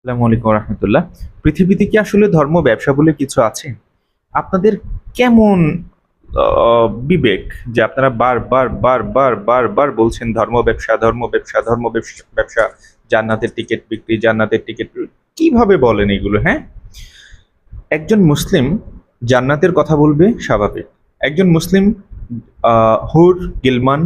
আসসালামু আলাইকুম রহমতুল্লাহ। পৃথিবীতে কি আসলে ধর্ম ব্যবসা বলে কিছু আছে? আপনাদের কেমন বিবেক যে আপনারা বার বার বার বার বার বার বলছেন ধর্ম ব্যবসা ধর্ম ব্যবসা ধর্ম ব্যবসা জান্নাতের টিকিট বিক্রি, জান্নাতের টিকিট কীভাবে বলেন এগুলো হ্যাঁ? একজন মুসলিম জান্নাতের কথা বলবে, স্বাভাবিক। একজন মুসলিম হুর, গিলমান,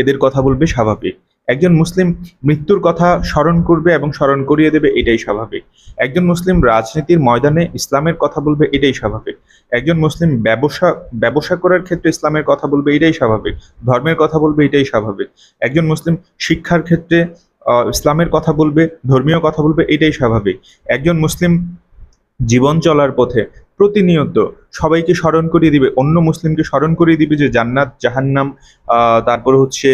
এদের কথা বলবে, স্বাভাবিক। একজন মুসলিম মৃত্যুর কথা স্মরণ করবে এবং স্মরণ করিয়ে দেবে, এটাই স্বাভাবিক। একজন মুসলিম রাজনীতির ময়দানে ইসলামের কথা বলবে, এটাই স্বাভাবিক। একজন মুসলিম ব্যবসা ব্যবসা করার ক্ষেত্রে ইসলামের কথা বলবে, এটাই স্বাভাবিক। ধর্মের কথা বলবে, এটাই স্বাভাবিক। একজন মুসলিম শিক্ষার ক্ষেত্রে ইসলামের কথা বলবে, ধর্মীয় কথা বলবে, এটাই স্বাভাবিক। একজন মুসলিম জীবন চলার পথে প্রতিনিয়ত সবাইকে স্মরণ করিয়ে দিবে, অন্য মুসলিমকে স্মরণ করিয়ে দিবে যে জান্নাত, জাহান্নাম তারপর হচ্ছে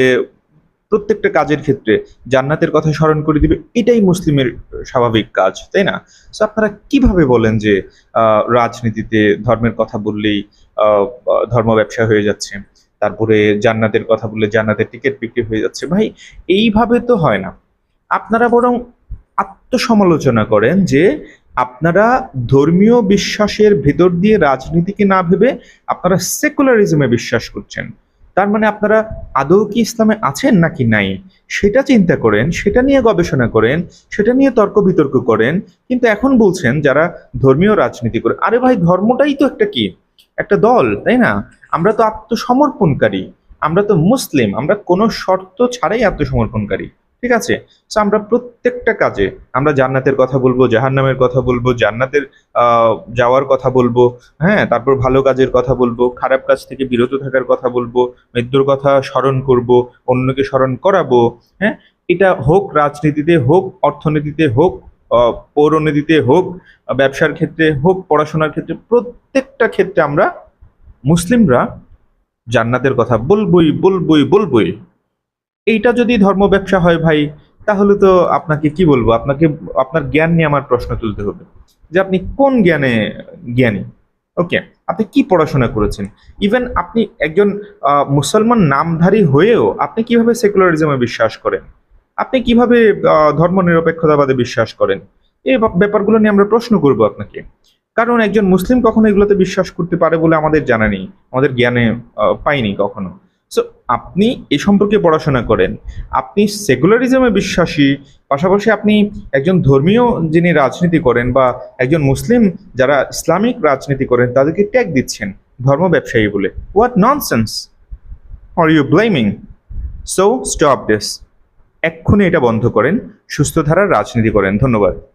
প্রত্যেকটা কাজের ক্ষেত্রে জান্নাতের কথা স্মরণ করে দিবে, এটাই মুসলিমের স্বাভাবিক কাজ, তাই না? তো আপনারা কীভাবে বলেন যে রাজনীতিতে ধর্মের কথা বললেই ধর্ম ব্যবসা হয়ে যাচ্ছে, তারপরে জান্নাতের কথা বললে জান্নাতের টিকিট বিক্রি হয়ে যাচ্ছে? ভাই, এইভাবে তো হয় না। আপনারা বরং আত্মসমালোচনা করেন যে, আপনারা ধর্মীয় বিশ্বাসের ভেতর দিয়ে রাজনীতিকে না ভেবে আপনারা সেকুলারিজমে বিশ্বাস করছেন। তার মানে আপনারা আদৌ কি ইসলামে আছেন নাকি নাই? সেটা চিন্তা করেন, সেটা নিয়ে গবেষণা করেন, সেটা নিয়ে তর্ক বিতর্ক করেন। কিন্তু এখন বলছেন যারা ধর্মীয় রাজনীতি করে, আরে ভাই ধর্মটাই তো একটা কি? একটা দল, তাই না? আমরা তো আত্মসমর্পণকারী, আমরা তো মুসলিম, আমরা কোনো শর্ত ছাড়াই আত্মসমর্পণকারী। ঠিক আছে? তো আমরা প্রত্যেকটা কাজে, আমরা জান্নাতের কথা বলব, জাহান্নামের কথা বলব, জান্নাতের যাওয়ার কথা বলব হ্যাঁ তারপর ভালো কাজের কথা বলব, খারাপ কাজ থেকে বিরত থাকার কথা বলব, মৃত্যুর কথা স্মরণ করব, অন্যকে স্মরণ করাবো হ্যাঁ? এটা হোক রাজনীতিতে হোক, অর্থনীতিতে হোক পৌরনীতিতে হোক, ব্যবসার ক্ষেত্রে হোক, পড়াশোনার ক্ষেত্রে, প্রত্যেকটা ক্ষেত্রে আমরা মুসলিমরা জান্নাতের কথা বলবই বলবই বলবই। এইটা যদি ধর্ম ব্যবসা হয় ভাই, তাহলে তো আপনাকে কি বলব? আপনাকে, আপনার জ্ঞান নিয়ে আমার প্রশ্ন তুলতে হবে। যে আপনি কোন জ্ঞানে জ্ঞানী? ওকে আপনি কি পড়াশোনা করেছেন? ইভেন আপনি একজন মুসলমান নামধারী হয়েও আপনি কীভাবে সেকুলারিজমে বিশ্বাস করেন? আপনি কীভাবে ধর্ম নিরপেক্ষতাবাদে বিশ্বাস করেন? এই ব্যাপারগুলো নিয়ে আমরা প্রশ্ন করব আপনাকে। কারণ একজন মুসলিম কখনো এগুলোতে বিশ্বাস করতে পারে বলে আমাদের জানা নেই। আমাদের জ্ঞানে পাইনি কখনো। সো আপনি এ সম্পর্কে পড়াশোনা করেন। আপনি সেকুলারিজমে বিশ্বাসী, পাশাপাশি আপনি একজন ধর্মীয় যিনি রাজনীতি করেন বা একজন মুসলিম যারা ইসলামিক রাজনীতি করেন, তাদেরকে ট্যাগ দিচ্ছেন ধর্ম ব্যবসায়ী বলে। What nonsense are you blaming so stop this এক্ষুনি এটা বন্ধ করেন, সুস্থ ধারার রাজনীতি করেন। ধন্যবাদ।